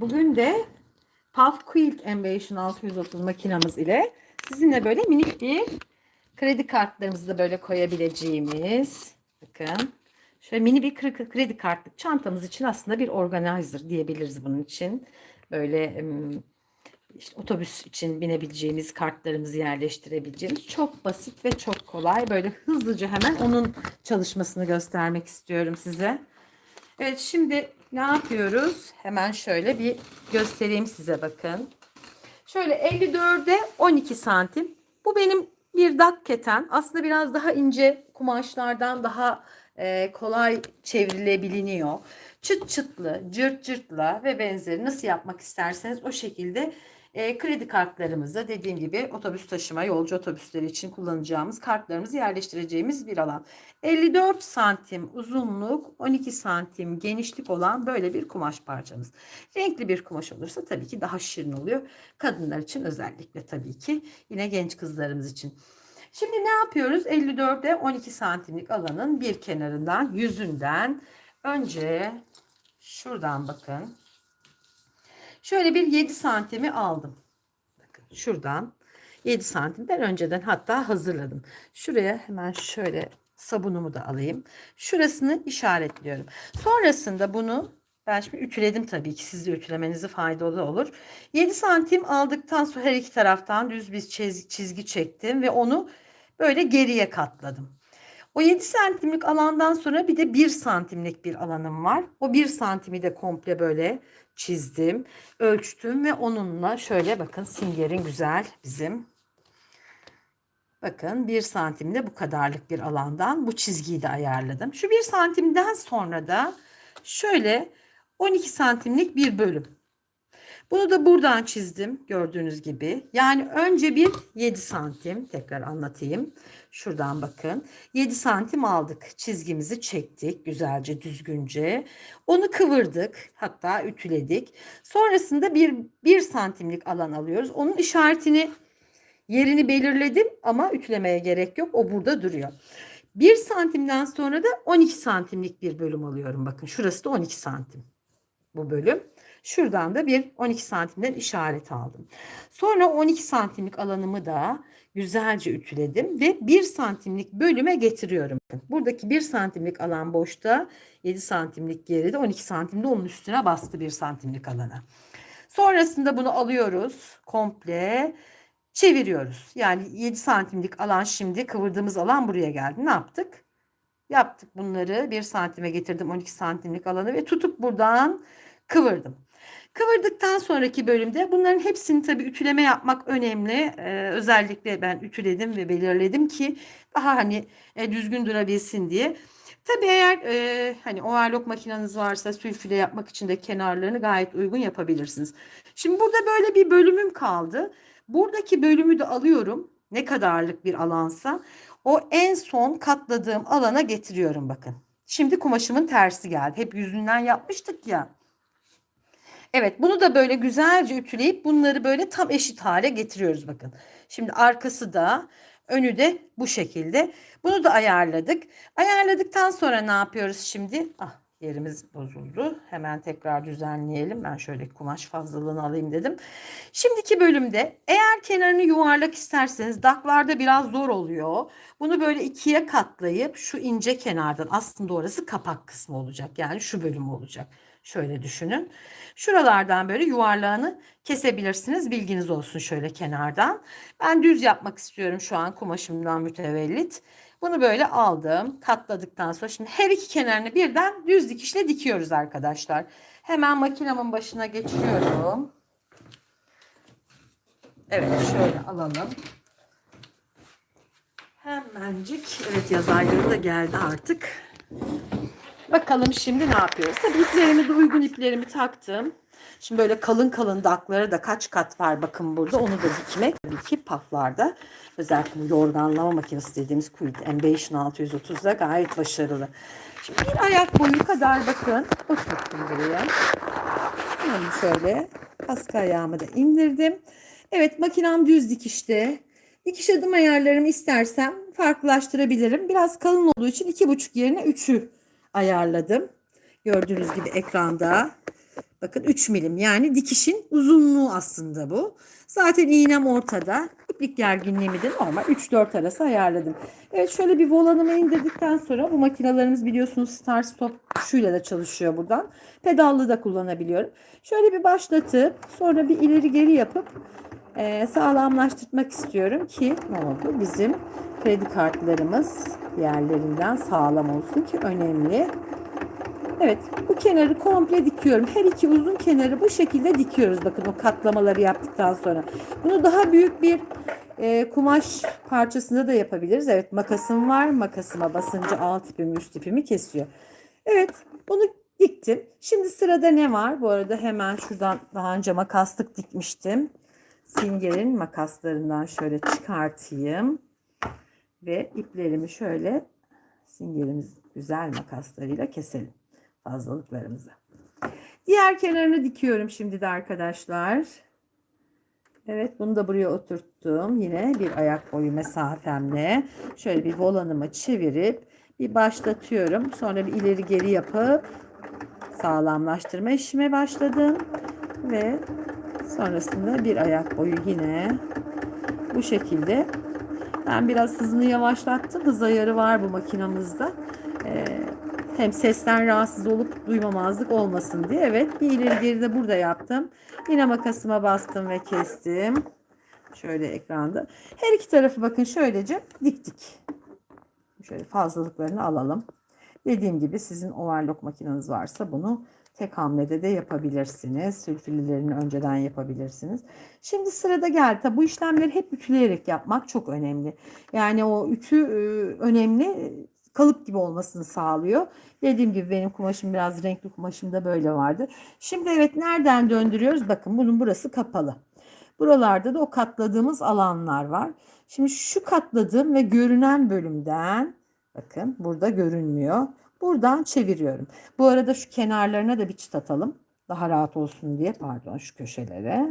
bugün de Puff Quilt Invasion 630 makinamız ile sizinle böyle minik bir kredi kartlarımızı da böyle koyabileceğimiz bakın şöyle mini bir kre- kredi kartlık çantamız için aslında bir organizer diyebiliriz bunun için. Böyle işte otobüs için binebileceğimiz kartlarımızı yerleştirebileceğimiz çok basit ve çok kolay. Böyle hızlıca hemen onun çalışmasını göstermek istiyorum size. Evet şimdi ne yapıyoruz? Hemen şöyle bir göstereyim size bakın. Şöyle 54'e 12 santim. Bu benim bir dak keten. Aslında biraz daha ince kumaşlardan daha e, kolay çevrilebiliyor. Çıt çıtlı, cırt cırtla ve benzeri nasıl yapmak isterseniz o şekilde e, kredi kartlarımızı dediğim gibi otobüs taşıma, yolcu otobüsleri için kullanacağımız kartlarımızı yerleştireceğimiz bir alan. 54 santim uzunluk, 12 santim genişlik olan böyle bir kumaş parçamız. Renkli bir kumaş olursa tabii ki daha şirin oluyor. Kadınlar için özellikle tabii ki yine genç kızlarımız için. Şimdi ne yapıyoruz? 54'e 12 santimlik alanın bir kenarından, yüzünden önce şuradan bakın. Şöyle bir 7 santimi aldım. Bakın şuradan 7 santim ben önceden hatta hazırladım. Şuraya hemen şöyle sabunumu da alayım. Şurasını işaretliyorum. Sonrasında bunu ben şimdi ütüledim tabii ki siz de ütülemenizi faydalı olur. 7 santim aldıktan sonra her iki taraftan düz bir çiz- çizgi çektim ve onu böyle geriye katladım. O 7 santimlik alandan sonra bir de 1 santimlik bir alanım var. O 1 santimi de komple böyle çizdim, ölçtüm ve onunla şöyle bakın singerin güzel bizim. Bakın 1 santimde bu kadarlık bir alandan bu çizgiyi de ayarladım. Şu 1 santimden sonra da şöyle 12 santimlik bir bölüm. Bunu da buradan çizdim gördüğünüz gibi. Yani önce bir 7 santim tekrar anlatayım. Şuradan bakın. 7 santim aldık. Çizgimizi çektik güzelce düzgünce. Onu kıvırdık. Hatta ütüledik. Sonrasında bir, 1 santimlik alan alıyoruz. Onun işaretini yerini belirledim ama ütülemeye gerek yok. O burada duruyor. 1 santimden sonra da 12 santimlik bir bölüm alıyorum. Bakın şurası da 12 santim bu bölüm. Şuradan da bir 12 santimden işaret aldım. Sonra 12 santimlik alanımı da güzelce ütüledim ve 1 santimlik bölüme getiriyorum. Buradaki 1 santimlik alan boşta 7 santimlik geride 12 santimde onun üstüne bastı 1 santimlik alana. Sonrasında bunu alıyoruz komple çeviriyoruz. Yani 7 santimlik alan şimdi kıvırdığımız alan buraya geldi. Ne yaptık? Yaptık bunları 1 santime getirdim 12 santimlik alanı ve tutup buradan kıvırdım. Kıvırdıktan sonraki bölümde bunların hepsini tabii ütüleme yapmak önemli. Ee, özellikle ben ütüledim ve belirledim ki daha hani e, düzgün durabilsin diye. Tabii eğer e, hani overlock makineniz varsa sülfüle yapmak için de kenarlarını gayet uygun yapabilirsiniz. Şimdi burada böyle bir bölümüm kaldı. Buradaki bölümü de alıyorum. Ne kadarlık bir alansa o en son katladığım alana getiriyorum bakın. Şimdi kumaşımın tersi geldi. Hep yüzünden yapmıştık ya. Evet bunu da böyle güzelce ütüleyip bunları böyle tam eşit hale getiriyoruz bakın. Şimdi arkası da önü de bu şekilde. Bunu da ayarladık. Ayarladıktan sonra ne yapıyoruz şimdi? Ah yerimiz bozuldu. Hemen tekrar düzenleyelim. Ben şöyle kumaş fazlalığını alayım dedim. Şimdiki bölümde eğer kenarını yuvarlak isterseniz daklarda biraz zor oluyor. Bunu böyle ikiye katlayıp şu ince kenardan aslında orası kapak kısmı olacak. Yani şu bölüm olacak. Şöyle düşünün. Şuralardan böyle yuvarlağını kesebilirsiniz. Bilginiz olsun şöyle kenardan. Ben düz yapmak istiyorum şu an kumaşımdan mütevellit. Bunu böyle aldım. Katladıktan sonra şimdi her iki kenarını birden düz dikişle dikiyoruz arkadaşlar. Hemen makinemin başına geçiyorum. Evet şöyle alalım. Hemencik. Evet yaz ayları da geldi artık. Bakalım şimdi ne yapıyoruz? Tabii iplerimi de uygun iplerimi taktım. Şimdi böyle kalın kalın dakları da kaç kat var bakın burada. Onu da dikmek tabii ki paflarda. Özellikle bu yorganlama makinesi dediğimiz Quilt Ambition 630'da gayet başarılı. Şimdi bir ayak boyu kadar bakın. Oturttum buraya. Bunu şöyle askı ayağımı da indirdim. Evet makinem düz dikişte. Dikiş adım ayarlarımı istersem farklılaştırabilirim. Biraz kalın olduğu için iki buçuk yerine üçü ayarladım. Gördüğünüz gibi ekranda Bakın 3 milim yani dikişin uzunluğu aslında bu. Zaten iğnem ortada. İplik gerginliğimi de normal 3-4 arası ayarladım. Evet şöyle bir volanımı indirdikten sonra bu makinalarımız biliyorsunuz start stop tuşuyla da çalışıyor buradan. Pedallı da kullanabiliyorum. Şöyle bir başlatıp sonra bir ileri geri yapıp e, sağlamlaştırmak istiyorum ki ne oldu? Bizim kredi kartlarımız yerlerinden sağlam olsun ki önemli. Evet bu kenarı komple dikiyorum. Her iki uzun kenarı bu şekilde dikiyoruz. Bakın o katlamaları yaptıktan sonra. Bunu daha büyük bir e, kumaş parçasında da yapabiliriz. Evet makasım var. Makasıma basınca alt ipimi üst ipimi kesiyor. Evet bunu diktim. Şimdi sırada ne var? Bu arada hemen şuradan daha önce makaslık dikmiştim. Singerin makaslarından şöyle çıkartayım. Ve iplerimi şöyle singerimiz güzel makaslarıyla keselim fazlalıklarımızı. Diğer kenarını dikiyorum şimdi de arkadaşlar. Evet bunu da buraya oturttum. Yine bir ayak boyu mesafemle şöyle bir volanımı çevirip bir başlatıyorum. Sonra bir ileri geri yapıp sağlamlaştırma işime başladım. Ve sonrasında bir ayak boyu yine bu şekilde. Ben biraz hızını yavaşlattım. Hız ayarı var bu makinamızda. Ee, hem sesten rahatsız olup duymamazlık olmasın diye. Evet bir ileri geri de burada yaptım. Yine makasıma bastım ve kestim. Şöyle ekranda. Her iki tarafı bakın şöylece diktik. Şöyle fazlalıklarını alalım. Dediğim gibi sizin overlock makineniz varsa bunu tek hamlede de yapabilirsiniz. Sülfülilerini önceden yapabilirsiniz. Şimdi sırada geldi. Tabi bu işlemleri hep ütüleyerek yapmak çok önemli. Yani o ütü e, önemli kalıp gibi olmasını sağlıyor. Dediğim gibi benim kumaşım biraz renkli kumaşımda böyle vardı. Şimdi evet nereden döndürüyoruz? Bakın bunun burası kapalı. Buralarda da o katladığımız alanlar var. Şimdi şu katladığım ve görünen bölümden bakın burada görünmüyor. Buradan çeviriyorum. Bu arada şu kenarlarına da bir çıt atalım. Daha rahat olsun diye pardon şu köşelere.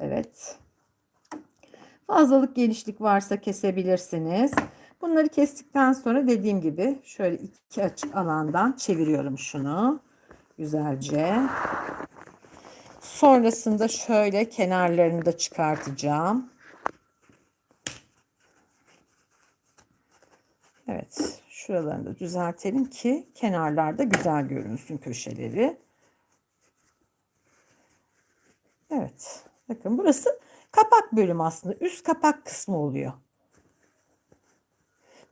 Evet. Fazlalık genişlik varsa kesebilirsiniz. Bunları kestikten sonra dediğim gibi şöyle iki açık alandan çeviriyorum şunu. Güzelce. Sonrasında şöyle kenarlarını da çıkartacağım. Evet. Şuralarını da düzeltelim ki kenarlarda güzel görünsün köşeleri. Evet. Bakın burası kapak bölümü aslında. Üst kapak kısmı oluyor.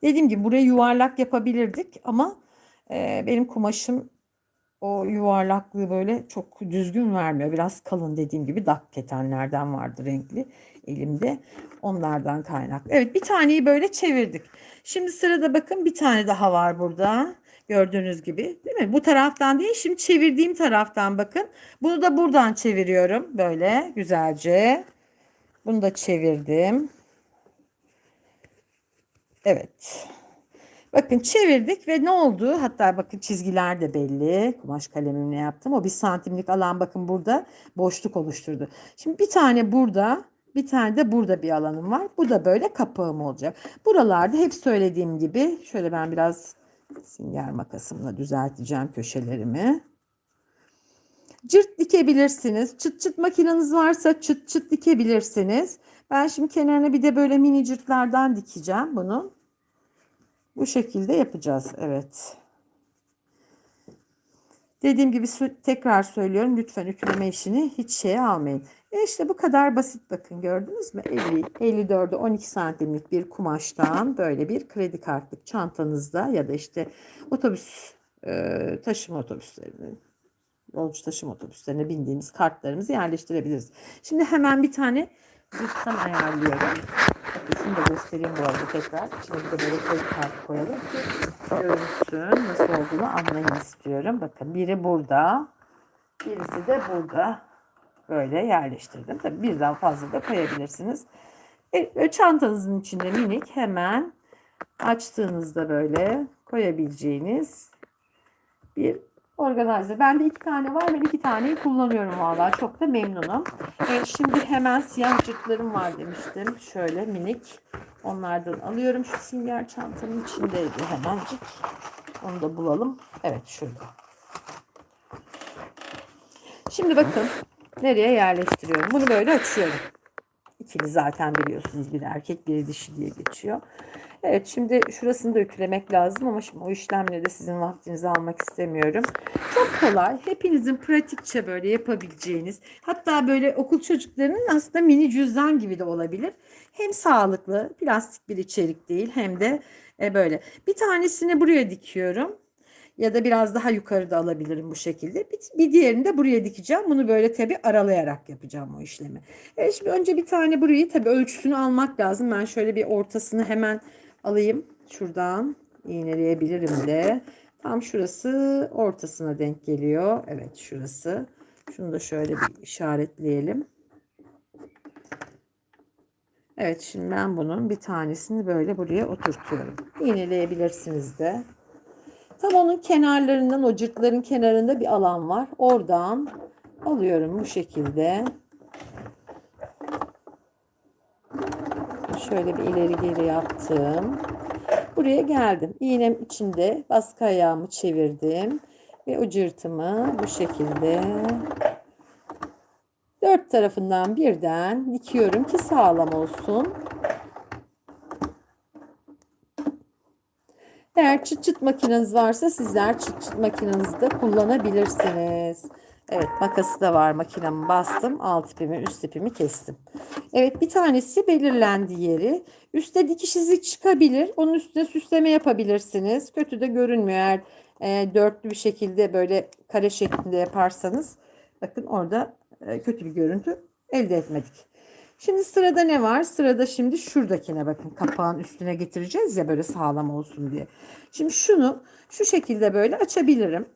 Dediğim gibi buraya yuvarlak yapabilirdik ama e, benim kumaşım o yuvarlaklığı böyle çok düzgün vermiyor. Biraz kalın dediğim gibi dak ketenlerden vardı renkli elimde. Onlardan kaynaklı. Evet bir taneyi böyle çevirdik. Şimdi sırada bakın bir tane daha var burada. Gördüğünüz gibi değil mi? Bu taraftan değil şimdi çevirdiğim taraftan bakın. Bunu da buradan çeviriyorum böyle güzelce. Bunu da çevirdim. Evet. Bakın çevirdik ve ne oldu? Hatta bakın çizgiler de belli. Kumaş kalemimle yaptım. O bir santimlik alan bakın burada boşluk oluşturdu. Şimdi bir tane burada bir tane de burada bir alanım var. Bu da böyle kapağım olacak. Buralarda hep söylediğim gibi şöyle ben biraz singer makasımla düzelteceğim köşelerimi. Cırt dikebilirsiniz. Çıt çıt makineniz varsa çıt çıt dikebilirsiniz. Ben şimdi kenarına bir de böyle mini cırtlardan dikeceğim bunu. Bu şekilde yapacağız. Evet. Dediğim gibi tekrar söylüyorum. Lütfen ütüleme işini hiç şeye almayın. E işte bu kadar basit bakın gördünüz mü? 50, 54'e 12 santimlik bir kumaştan böyle bir kredi kartlık çantanızda ya da işte otobüs e, taşıma otobüslerine yolcu taşıma otobüslerine bindiğimiz kartlarımızı yerleştirebiliriz. Şimdi hemen bir tane Lütfen ayarlıyorum. Bakın şunu da göstereyim bu arada tekrar. İçine de böyle kredi kartı koyalım ki nasıl olduğunu anlayın istiyorum. Bakın biri burada. Birisi de burada. Böyle yerleştirdim. Tabii birden fazla da koyabilirsiniz. E, çantanızın içinde minik hemen açtığınızda böyle koyabileceğiniz bir organizer. Bende iki tane var. Ben iki taneyi kullanıyorum valla. Çok da memnunum. Evet, şimdi hemen siyah cırtlarım var demiştim. Şöyle minik. Onlardan alıyorum. Şu sünger çantanın içindeydi hemencik. Onu da bulalım. Evet şurada. Şimdi bakın nereye yerleştiriyorum. Bunu böyle açıyorum. İkili zaten biliyorsunuz bir erkek bir dişi diye geçiyor. Evet şimdi şurasını da ütülemek lazım ama şimdi o işlemle de sizin vaktinizi almak istemiyorum. Çok kolay. Hepinizin pratikçe böyle yapabileceğiniz hatta böyle okul çocuklarının aslında mini cüzdan gibi de olabilir. Hem sağlıklı plastik bir içerik değil hem de e, böyle. Bir tanesini buraya dikiyorum. Ya da biraz daha yukarıda alabilirim bu şekilde. Bir, bir diğerini de buraya dikeceğim. Bunu böyle tabii aralayarak yapacağım o işlemi. Evet şimdi önce bir tane burayı tabii ölçüsünü almak lazım. Ben şöyle bir ortasını hemen alayım. Şuradan iğneleyebilirim de. Tam şurası ortasına denk geliyor. Evet şurası. Şunu da şöyle bir işaretleyelim. Evet şimdi ben bunun bir tanesini böyle buraya oturtuyorum. İğneleyebilirsiniz de. Tam onun kenarlarından o cırtların kenarında bir alan var. Oradan alıyorum bu şekilde. Şöyle bir ileri geri yaptım. Buraya geldim. İğnem içinde baskı ayağımı çevirdim. Ve o cırtımı bu şekilde dört tarafından birden dikiyorum ki sağlam olsun. Eğer çıt çıt makineniz varsa sizler çıt çıt makinenizi de kullanabilirsiniz. Evet makası da var makinemi bastım. Alt ipimi üst ipimi kestim. Evet bir tanesi belirlendi yeri. Üste dikiş izi çıkabilir. Onun üstüne süsleme yapabilirsiniz. Kötü de görünmüyor eğer e, dörtlü bir şekilde böyle kare şeklinde yaparsanız. Bakın orada e, kötü bir görüntü elde etmedik. Şimdi sırada ne var? Sırada şimdi şuradakine bakın. Kapağın üstüne getireceğiz ya böyle sağlam olsun diye. Şimdi şunu şu şekilde böyle açabilirim.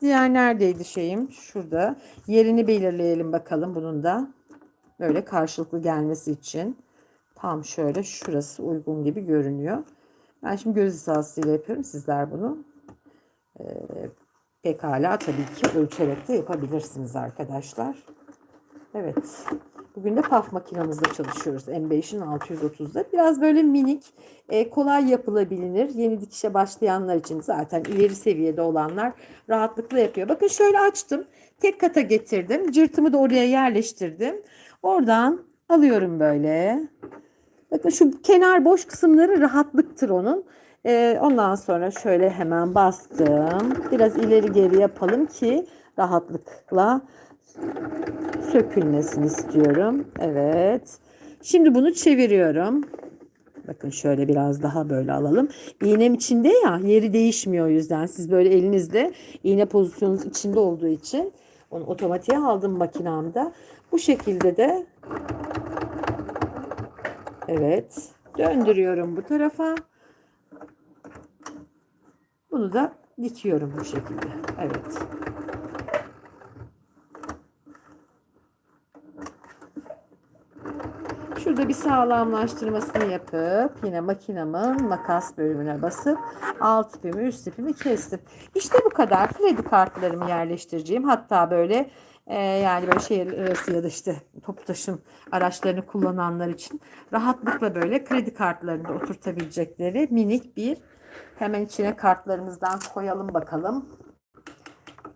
Diğer neredeydi şeyim? Şurada. Yerini belirleyelim bakalım bunun da. Böyle karşılıklı gelmesi için. Tam şöyle şurası uygun gibi görünüyor. Ben şimdi göz hizasıyla yapıyorum. Sizler bunu e, pekala tabii ki ölçerek de yapabilirsiniz arkadaşlar. Evet. Bugün de paf makinamızda çalışıyoruz. M5'in 630'da. Biraz böyle minik, e, kolay yapılabilir. Yeni dikişe başlayanlar için zaten ileri seviyede olanlar rahatlıkla yapıyor. Bakın şöyle açtım. Tek kata getirdim. Cırtımı da oraya yerleştirdim. Oradan alıyorum böyle. Bakın şu kenar boş kısımları rahatlıktır onun. E, ondan sonra şöyle hemen bastım. Biraz ileri geri yapalım ki rahatlıkla sökülmesini istiyorum. Evet. Şimdi bunu çeviriyorum. Bakın şöyle biraz daha böyle alalım. İğnem içinde ya yeri değişmiyor o yüzden. Siz böyle elinizle iğne pozisyonunuz içinde olduğu için onu otomatiğe aldım makinamda. Bu şekilde de evet döndürüyorum bu tarafa. Bunu da dikiyorum bu şekilde. Evet. Şurada bir sağlamlaştırmasını yapıp yine makinamın makas bölümüne basıp alt ipimi üst ipimi kestim. İşte bu kadar. Kredi kartlarımı yerleştireceğim. Hatta böyle e, yani böyle şehir arası ya da işte toplu taşım araçlarını kullananlar için rahatlıkla böyle kredi kartlarını da oturtabilecekleri minik bir hemen içine kartlarımızdan koyalım bakalım.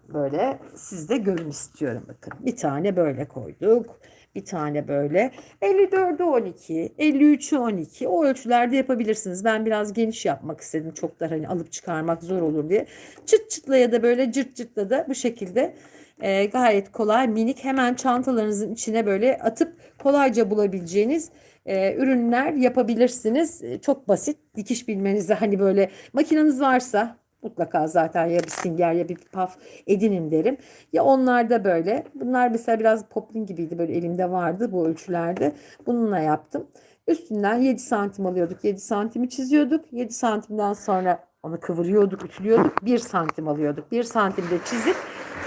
Böyle sizde görün istiyorum bakın. Bir tane böyle koyduk. Bir tane böyle. 54'ü 12, 53'ü 12. O ölçülerde yapabilirsiniz. Ben biraz geniş yapmak istedim. Çok da hani alıp çıkarmak zor olur diye. Çıt çıtla ya da böyle cırt cırtla da bu şekilde e, gayet kolay minik hemen çantalarınızın içine böyle atıp kolayca bulabileceğiniz e, ürünler yapabilirsiniz. E, çok basit dikiş bilmenize hani böyle makineniz varsa Mutlaka zaten ya bir singer ya bir paf edinin derim. Ya onlar da böyle. Bunlar mesela biraz poplin gibiydi böyle elimde vardı bu ölçülerde. Bununla yaptım. Üstünden 7 santim alıyorduk. 7 santimi çiziyorduk. 7 santimden sonra onu kıvırıyorduk, ütülüyorduk. 1 santim alıyorduk. 1 santimde çizip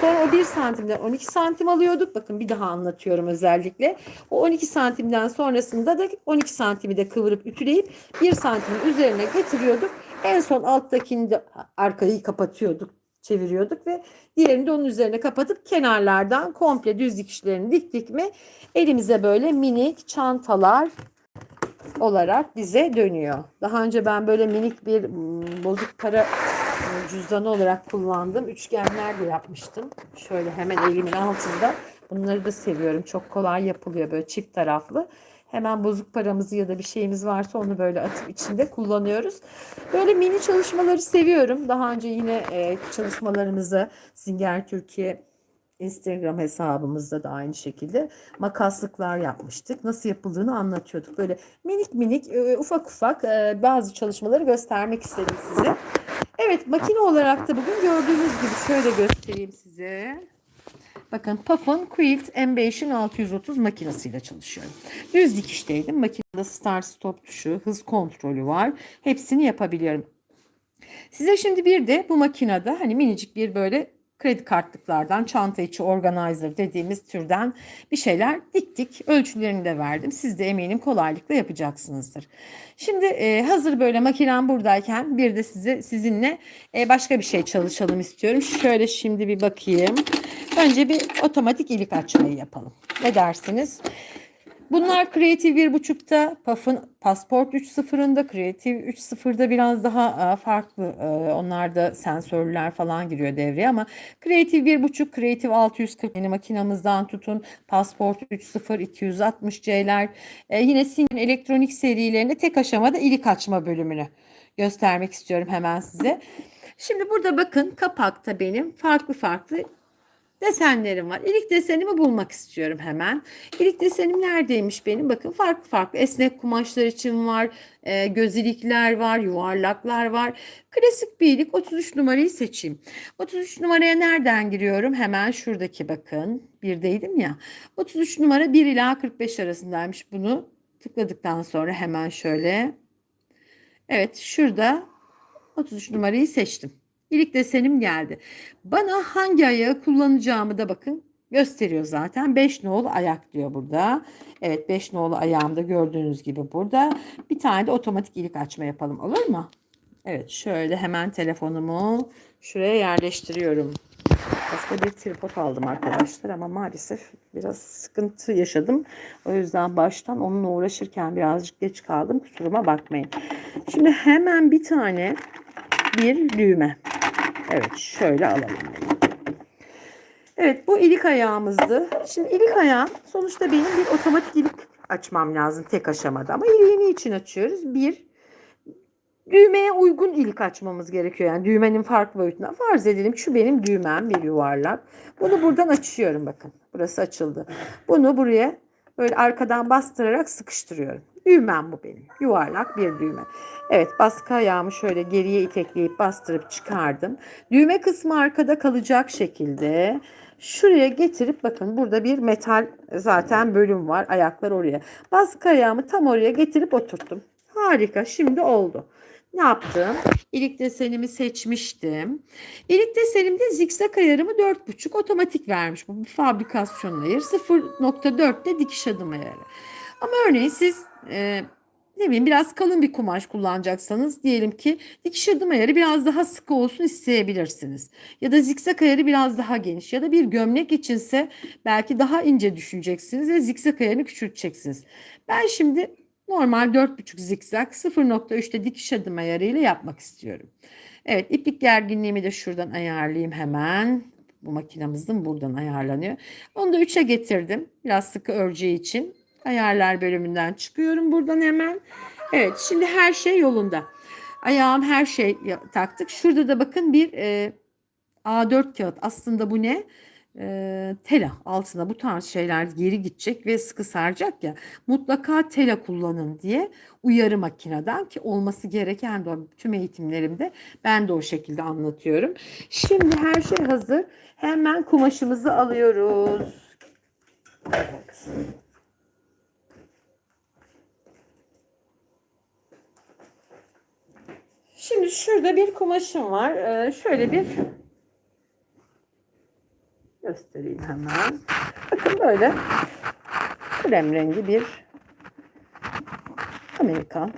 Sonra o 1 santimden 12 santim alıyorduk. Bakın bir daha anlatıyorum özellikle. O 12 santimden sonrasında da 12 santimi de kıvırıp ütüleyip 1 santimin üzerine getiriyorduk. En son alttakini de arkayı kapatıyorduk çeviriyorduk ve diğerini de onun üzerine kapatıp kenarlardan komple düz dikişlerini diktik mi elimize böyle minik çantalar olarak bize dönüyor. Daha önce ben böyle minik bir bozuk para e, cüzdanı olarak kullandım. Üçgenler de yapmıştım. Şöyle hemen elimin altında. Bunları da seviyorum. Çok kolay yapılıyor böyle çift taraflı. Hemen bozuk paramızı ya da bir şeyimiz varsa onu böyle atıp içinde kullanıyoruz. Böyle mini çalışmaları seviyorum. Daha önce yine e, çalışmalarımızı Singer Türkiye Instagram hesabımızda da aynı şekilde makaslıklar yapmıştık. Nasıl yapıldığını anlatıyorduk. Böyle minik minik e, ufak ufak e, bazı çalışmaları göstermek istedim size. Evet makine olarak da bugün gördüğünüz gibi şöyle göstereyim size. Bakın Puff'ın Quilt M5'in 630 makinesiyle çalışıyorum. Düz dikişteydim. Makinede start stop tuşu, hız kontrolü var. Hepsini yapabiliyorum. Size şimdi bir de bu makinede hani minicik bir böyle kredi kartlıklardan çanta içi organizer dediğimiz türden bir şeyler diktik. Ölçülerini de verdim. Siz de eminim kolaylıkla yapacaksınızdır. Şimdi e, hazır böyle makinem buradayken bir de size sizinle e, başka bir şey çalışalım istiyorum. Şöyle şimdi bir bakayım. Önce bir otomatik ilik açmayı yapalım. Ne dersiniz? Bunlar Creative 1.5'ta, Puff'ın Passport 3.0'ında, Creative 3.0'da biraz daha e, farklı. E, Onlarda sensörler falan giriyor devreye ama Creative 1.5, Creative 640 yeni makinamızdan tutun, Passport 3.0, 260C'ler, e, yine Singer elektronik serilerinde tek aşamada ilik açma bölümünü göstermek istiyorum hemen size. Şimdi burada bakın kapakta benim farklı farklı desenlerim var. İlik desenimi bulmak istiyorum hemen. İlik desenim neredeymiş benim? Bakın farklı farklı esnek kumaşlar için var. E, gözilikler var, yuvarlaklar var. Klasik bir ilik 33 numarayı seçeyim. 33 numaraya nereden giriyorum? Hemen şuradaki bakın. Birdeydim ya. 33 numara 1 ila 45 arasındaymış. Bunu tıkladıktan sonra hemen şöyle. Evet şurada 33 numarayı seçtim. İlik desenim geldi. Bana hangi ayağı kullanacağımı da bakın gösteriyor zaten. 5 nolu ayak diyor burada. Evet 5 nolu ayağımda gördüğünüz gibi burada. Bir tane de otomatik ilik açma yapalım olur mu? Evet şöyle hemen telefonumu şuraya yerleştiriyorum. Aslında bir tripod aldım arkadaşlar ama maalesef biraz sıkıntı yaşadım. O yüzden baştan onunla uğraşırken birazcık geç kaldım. Kusuruma bakmayın. Şimdi hemen bir tane bir düğme. Evet şöyle alalım. Evet bu ilik ayağımızdı. Şimdi ilik ayağım sonuçta benim bir otomatik ilik açmam lazım tek aşamada. Ama iliği için açıyoruz? Bir, düğmeye uygun ilik açmamız gerekiyor. Yani düğmenin farklı boyutuna. Farz edelim şu benim düğmem bir yuvarlak. Bunu buradan açıyorum bakın. Burası açıldı. Bunu buraya böyle arkadan bastırarak sıkıştırıyorum. Düğmem bu benim. Yuvarlak bir düğme. Evet baskı ayağımı şöyle geriye itekleyip bastırıp çıkardım. Düğme kısmı arkada kalacak şekilde şuraya getirip bakın burada bir metal zaten bölüm var. Ayaklar oraya. Baskı ayağımı tam oraya getirip oturttum. Harika şimdi oldu. Ne yaptım? İlik desenimi seçmiştim. İlik desenimde zikzak ayarımı 4,5 otomatik vermiş. Bu bir fabrikasyon ayarı. 0,4 dikiş adım ayarı. Ama örneğin siz e, ne bileyim biraz kalın bir kumaş kullanacaksanız diyelim ki dikiş adım ayarı biraz daha sıkı olsun isteyebilirsiniz. Ya da zikzak ayarı biraz daha geniş ya da bir gömlek içinse belki daha ince düşüneceksiniz ve zikzak ayarını küçülteceksiniz. Ben şimdi normal 4,5 zikzak 0.3'te dikiş adım ayarıyla yapmak istiyorum. Evet iplik gerginliğimi de şuradan ayarlayayım hemen. Bu makinamızın buradan ayarlanıyor. Onu da 3'e getirdim. Biraz sıkı öreceği için. Ayarlar bölümünden çıkıyorum buradan hemen. Evet şimdi her şey yolunda. Ayağım her şey taktık. Şurada da bakın bir e, A4 kağıt. Aslında bu ne? E, tela altına bu tarz şeyler geri gidecek ve sıkı saracak ya. Mutlaka tela kullanın diye uyarı makineden ki olması gereken de tüm eğitimlerimde ben de o şekilde anlatıyorum. Şimdi her şey hazır. Hemen kumaşımızı alıyoruz. Evet. Şimdi şurada bir kumaşım var. Ee, şöyle bir göstereyim hemen. Bakın böyle krem rengi bir Amerikan.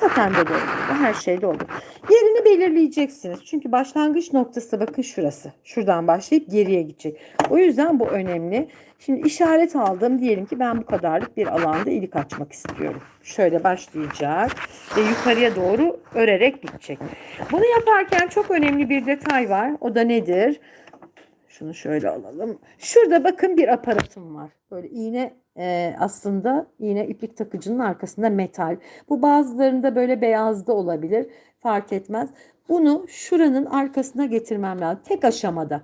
Satende de oldu. Her şeyde oldu. Yerini belirleyeceksiniz. Çünkü başlangıç noktası bakın şurası. Şuradan başlayıp geriye gidecek. O yüzden bu önemli. Şimdi işaret aldım. Diyelim ki ben bu kadarlık bir alanda ilik açmak istiyorum. Şöyle başlayacak ve yukarıya doğru örerek gidecek. Bunu yaparken çok önemli bir detay var. O da nedir? Şunu şöyle alalım. Şurada bakın bir aparatım var. Böyle iğne e, aslında iğne iplik takıcının arkasında metal. Bu bazılarında böyle beyazda olabilir. Fark etmez. Bunu şuranın arkasına getirmem lazım. Tek aşamada.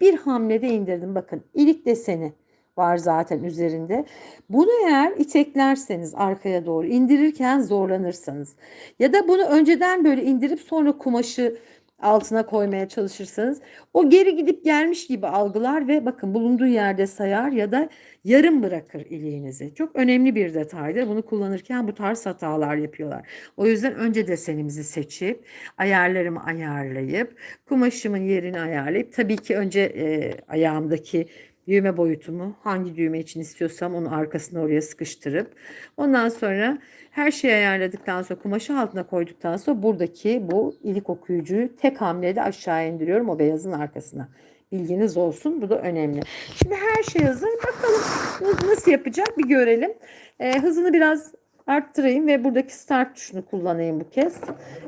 Bir hamlede indirdim. Bakın ilik deseni var zaten üzerinde. Bunu eğer iteklerseniz arkaya doğru indirirken zorlanırsanız ya da bunu önceden böyle indirip sonra kumaşı altına koymaya çalışırsanız o geri gidip gelmiş gibi algılar ve bakın bulunduğu yerde sayar ya da yarım bırakır iliğinizi. Çok önemli bir detaydır. Bunu kullanırken bu tarz hatalar yapıyorlar. O yüzden önce desenimizi seçip ayarlarımı ayarlayıp kumaşımın yerini ayarlayıp tabii ki önce e, ayağımdaki düğme boyutumu hangi düğme için istiyorsam onu arkasına oraya sıkıştırıp ondan sonra her şeyi ayarladıktan sonra kumaşı altına koyduktan sonra buradaki bu ilik okuyucuyu tek hamlede aşağı indiriyorum o beyazın arkasına. Bilginiz olsun. Bu da önemli. Şimdi her şey hazır. Bakalım nasıl yapacak bir görelim. Ee, hızını biraz arttırayım ve buradaki start tuşunu kullanayım bu kez.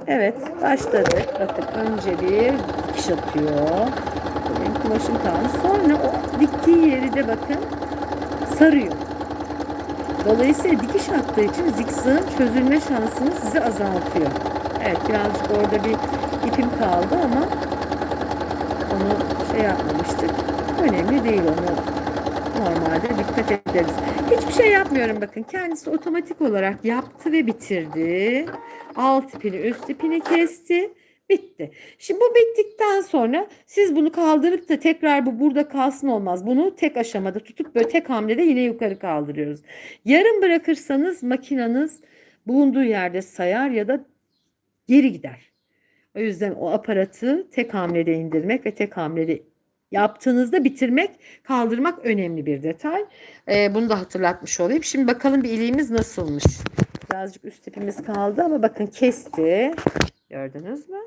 Evet başladık. Bakın önce bir dikiş atıyor. Kumaşım kalmış. Sonra o diktiği yeri de bakın sarıyor. Dolayısıyla dikiş attığı için zikzağın çözülme şansını size azaltıyor. Evet birazcık orada bir ipim kaldı ama onu şey yapmamıştık. Önemli değil onu normalde dikkat ederiz. Hiçbir şey yapmıyorum bakın. Kendisi otomatik olarak yaptı ve bitirdi. Alt ipini üst ipini kesti. Bitti. Şimdi bu bittikten sonra siz bunu kaldırıp da tekrar bu burada kalsın olmaz. Bunu tek aşamada tutup böyle tek hamlede yine yukarı kaldırıyoruz. Yarım bırakırsanız makinanız bulunduğu yerde sayar ya da geri gider. O yüzden o aparatı tek hamlede indirmek ve tek hamlede yaptığınızda bitirmek, kaldırmak önemli bir detay. Ee, bunu da hatırlatmış olayım. Şimdi bakalım bir iliğimiz nasılmış. Birazcık üst ipimiz kaldı ama bakın kesti. Gördünüz mü?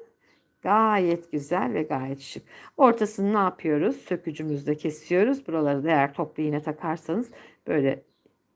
Gayet güzel ve gayet şık. Ortasını ne yapıyoruz? Sökücümüzle kesiyoruz. Buraları da eğer toplu iğne takarsanız böyle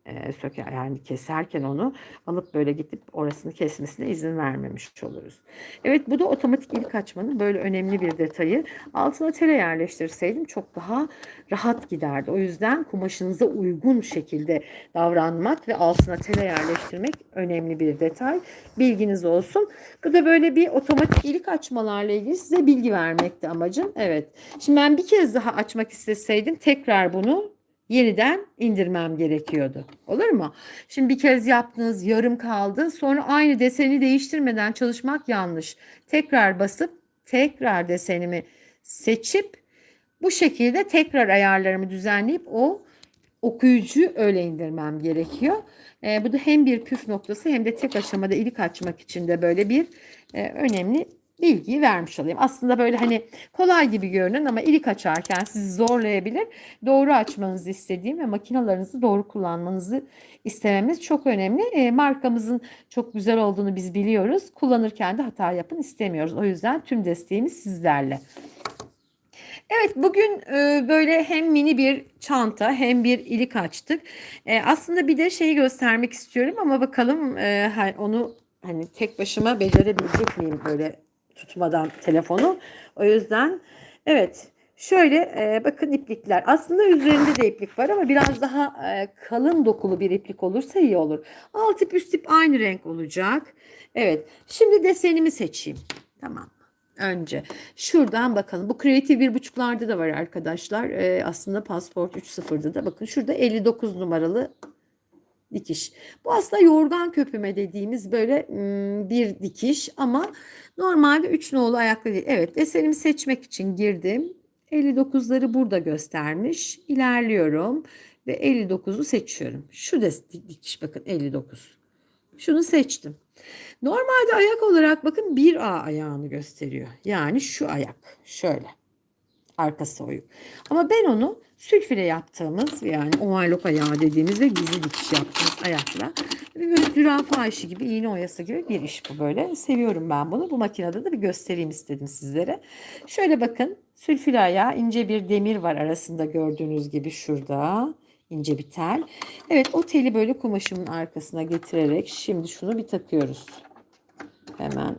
e, söker yani keserken onu alıp böyle gidip orasını kesmesine izin vermemiş oluruz. Evet bu da otomatik ilik açmanın böyle önemli bir detayı. Altına tele yerleştirseydim çok daha rahat giderdi. O yüzden kumaşınıza uygun şekilde davranmak ve altına tele yerleştirmek önemli bir detay. Bilginiz olsun. Bu da böyle bir otomatik ilik açmalarla ilgili size bilgi vermekti amacım. Evet. Şimdi ben bir kez daha açmak isteseydim tekrar bunu yeniden indirmem gerekiyordu. Olur mu? Şimdi bir kez yaptınız yarım kaldı. Sonra aynı deseni değiştirmeden çalışmak yanlış. Tekrar basıp tekrar desenimi seçip bu şekilde tekrar ayarlarımı düzenleyip o okuyucuyu öyle indirmem gerekiyor. E, bu da hem bir püf noktası hem de tek aşamada ilik açmak için de böyle bir e, önemli bilgiyi vermiş olayım. Aslında böyle hani kolay gibi görünen ama ilik açarken sizi zorlayabilir. Doğru açmanızı istediğim ve makinalarınızı doğru kullanmanızı istememiz çok önemli. E, markamızın çok güzel olduğunu biz biliyoruz. Kullanırken de hata yapın istemiyoruz. O yüzden tüm desteğimiz sizlerle. Evet bugün e, böyle hem mini bir çanta hem bir ilik açtık. E, aslında bir de şeyi göstermek istiyorum ama bakalım e, onu hani tek başıma becerebilecek miyim böyle tutmadan telefonu. O yüzden evet şöyle e, bakın iplikler. Aslında üzerinde de iplik var ama biraz daha e, kalın dokulu bir iplik olursa iyi olur. Alt ip üst ip aynı renk olacak. Evet şimdi desenimi seçeyim. Tamam önce. Şuradan bakalım. Bu kreatif bir buçuklarda da var arkadaşlar. Ee, aslında pasport 3.0'da da bakın şurada 59 numaralı dikiş. Bu aslında yorgan köpüme dediğimiz böyle bir dikiş ama normalde 3 nolu ayaklı değil. Evet desenimi seçmek için girdim. 59'ları burada göstermiş. İlerliyorum ve 59'u seçiyorum. Şu dikiş bakın 59. Şunu seçtim. Normalde ayak olarak bakın 1A ayağını gösteriyor. Yani şu ayak şöyle. Arkası oyuk. Ama ben onu sülfile yaptığımız yani overlock ayağı dediğimiz ve gizli dikiş yaptığımız ayakla böyle zürafa işi gibi iğne oyası gibi bir iş bu böyle. Seviyorum ben bunu. Bu makinede de bir göstereyim istedim sizlere. Şöyle bakın sülfile ayağı ince bir demir var arasında gördüğünüz gibi şurada ince bir tel. Evet o teli böyle kumaşımın arkasına getirerek şimdi şunu bir takıyoruz. Hemen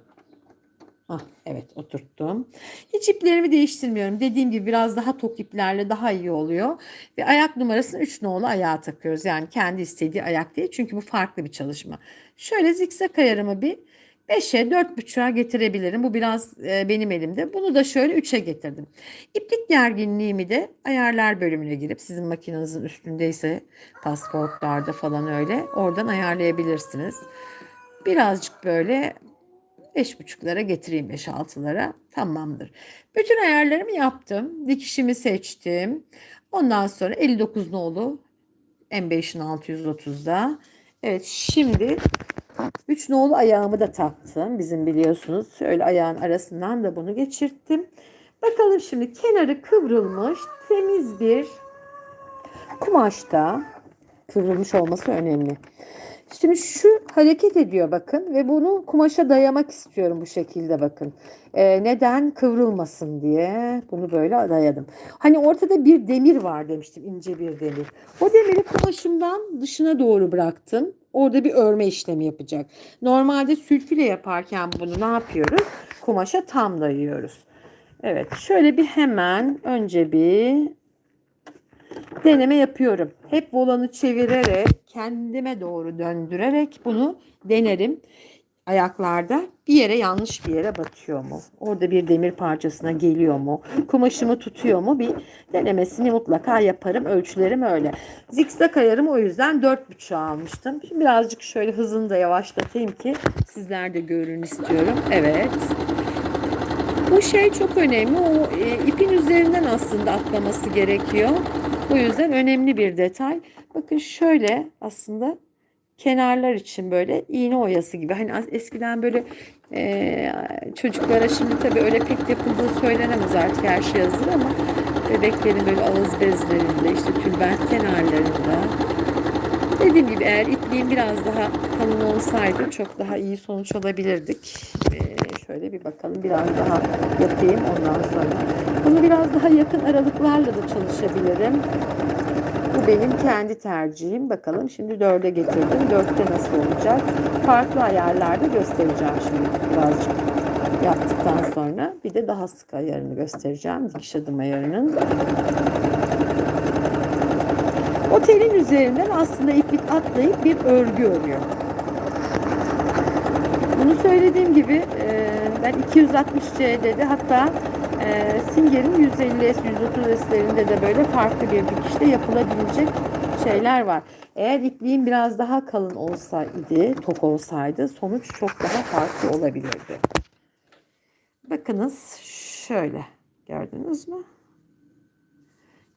Ah, evet oturttum. Hiç iplerimi değiştirmiyorum. Dediğim gibi biraz daha tok iplerle daha iyi oluyor. Ve ayak numarasını 3 nolu ayağa takıyoruz. Yani kendi istediği ayak değil. Çünkü bu farklı bir çalışma. Şöyle zikzak ayarımı bir 5'e 4.5'a getirebilirim. Bu biraz e, benim elimde. Bunu da şöyle 3'e getirdim. İplik gerginliğimi de ayarlar bölümüne girip sizin makinenizin üstündeyse pasportlarda falan öyle oradan ayarlayabilirsiniz. Birazcık böyle 5.5'lara getireyim 5-6'lara tamamdır. Bütün ayarlarımı yaptım. Dikişimi seçtim. Ondan sonra 59 nolu M5'in 630'da. Evet şimdi 3 nolu ayağımı da taktım. Bizim biliyorsunuz şöyle ayağın arasından da bunu geçirttim. Bakalım şimdi kenarı kıvrılmış temiz bir kumaşta kıvrılmış olması önemli. Şimdi şu hareket ediyor bakın ve bunu kumaşa dayamak istiyorum bu şekilde bakın. Ee, neden kıvrılmasın diye bunu böyle dayadım. Hani ortada bir demir var demiştim ince bir demir. O demiri kumaşımdan dışına doğru bıraktım. Orada bir örme işlemi yapacak. Normalde sülfile yaparken bunu ne yapıyoruz? Kumaşa tam dayıyoruz. Evet şöyle bir hemen önce bir deneme yapıyorum. Hep volanı çevirerek kendime doğru döndürerek bunu denerim. Ayaklarda bir yere yanlış bir yere batıyor mu? Orada bir demir parçasına geliyor mu? Kumaşımı tutuyor mu? Bir denemesini mutlaka yaparım. Ölçülerim öyle. Zikzak ayarım o yüzden 4.5 almıştım. Şimdi birazcık şöyle hızını da yavaşlatayım ki sizler de görün istiyorum. Evet. Bu şey çok önemli. O e, ipin üzerinden aslında atlaması gerekiyor. Bu yüzden önemli bir detay. Bakın şöyle aslında kenarlar için böyle iğne oyası gibi. Hani eskiden böyle e, çocuklara şimdi tabii öyle pek yapıldığı söylenemez artık her şey hazır ama bebeklerin böyle ağız bezlerinde işte tülbent kenarlarında dediğim gibi eğer ipliğim biraz daha kalın olsaydı çok daha iyi sonuç alabilirdik. E, şöyle bir bakalım biraz daha yapayım ondan sonra. Bunu biraz daha yakın aralıklarla da çalışabilirim. Bu benim kendi tercihim. Bakalım şimdi dörde getirdim. Dörtte nasıl olacak? Farklı ayarlarda göstereceğim şimdi birazcık yaptıktan sonra. Bir de daha sık ayarını göstereceğim. Dikiş adım ayarının. Otelin üzerinden aslında iplik atlayıp bir örgü örüyor. Bunu söylediğim gibi ben 260C'de de hatta e, Singer'in 150S, 130S'lerinde de böyle farklı bir dikişte yapılabilecek şeyler var. Eğer ipliğim biraz daha kalın olsaydı, tok olsaydı sonuç çok daha farklı olabilirdi. Bakınız şöyle gördünüz mü?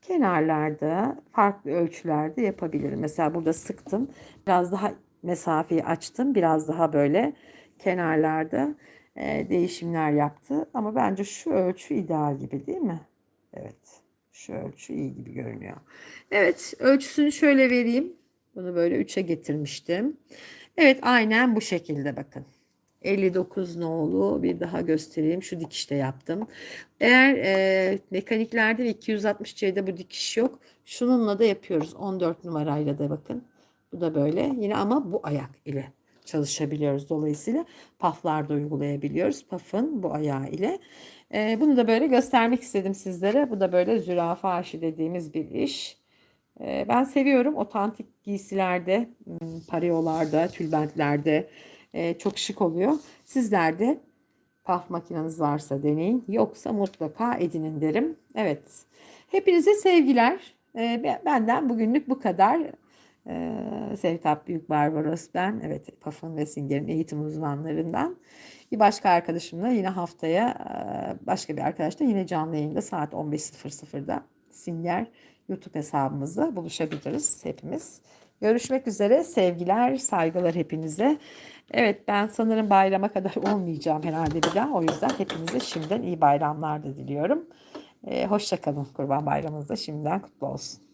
Kenarlarda farklı ölçülerde yapabilirim. Mesela burada sıktım. Biraz daha mesafeyi açtım. Biraz daha böyle kenarlarda değişimler yaptı. Ama bence şu ölçü ideal gibi değil mi? Evet. Şu ölçü iyi gibi görünüyor. Evet. Ölçüsünü şöyle vereyim. Bunu böyle 3'e getirmiştim. Evet aynen bu şekilde bakın. 59 nolu bir daha göstereyim. Şu dikişte yaptım. Eğer e, mekaniklerde ve 260C'de bu dikiş yok. Şununla da yapıyoruz. 14 numarayla da bakın. Bu da böyle. Yine ama bu ayak ile çalışabiliyoruz. Dolayısıyla paflar da uygulayabiliyoruz. Pafın bu ayağı ile. E, bunu da böyle göstermek istedim sizlere. Bu da böyle zürafa aşı dediğimiz bir iş. E, ben seviyorum. Otantik giysilerde, hmm, pareolarda, tülbentlerde e, çok şık oluyor. Sizler de paf makineniz varsa deneyin. Yoksa mutlaka edinin derim. Evet. Hepinize sevgiler. E, benden bugünlük bu kadar. Ee, Sevtap Büyük Barbaros ben. Evet Paf'ın ve Singer'in eğitim uzmanlarından. Bir başka arkadaşımla yine haftaya e, başka bir arkadaşla yine canlı yayında saat 15.00'da Singer YouTube hesabımızda buluşabiliriz hepimiz. Görüşmek üzere. Sevgiler, saygılar hepinize. Evet ben sanırım bayrama kadar olmayacağım herhalde bir daha. O yüzden hepinize şimdiden iyi bayramlar da diliyorum. E, hoşça kalın. Kurban Bayramınız da şimdiden kutlu olsun.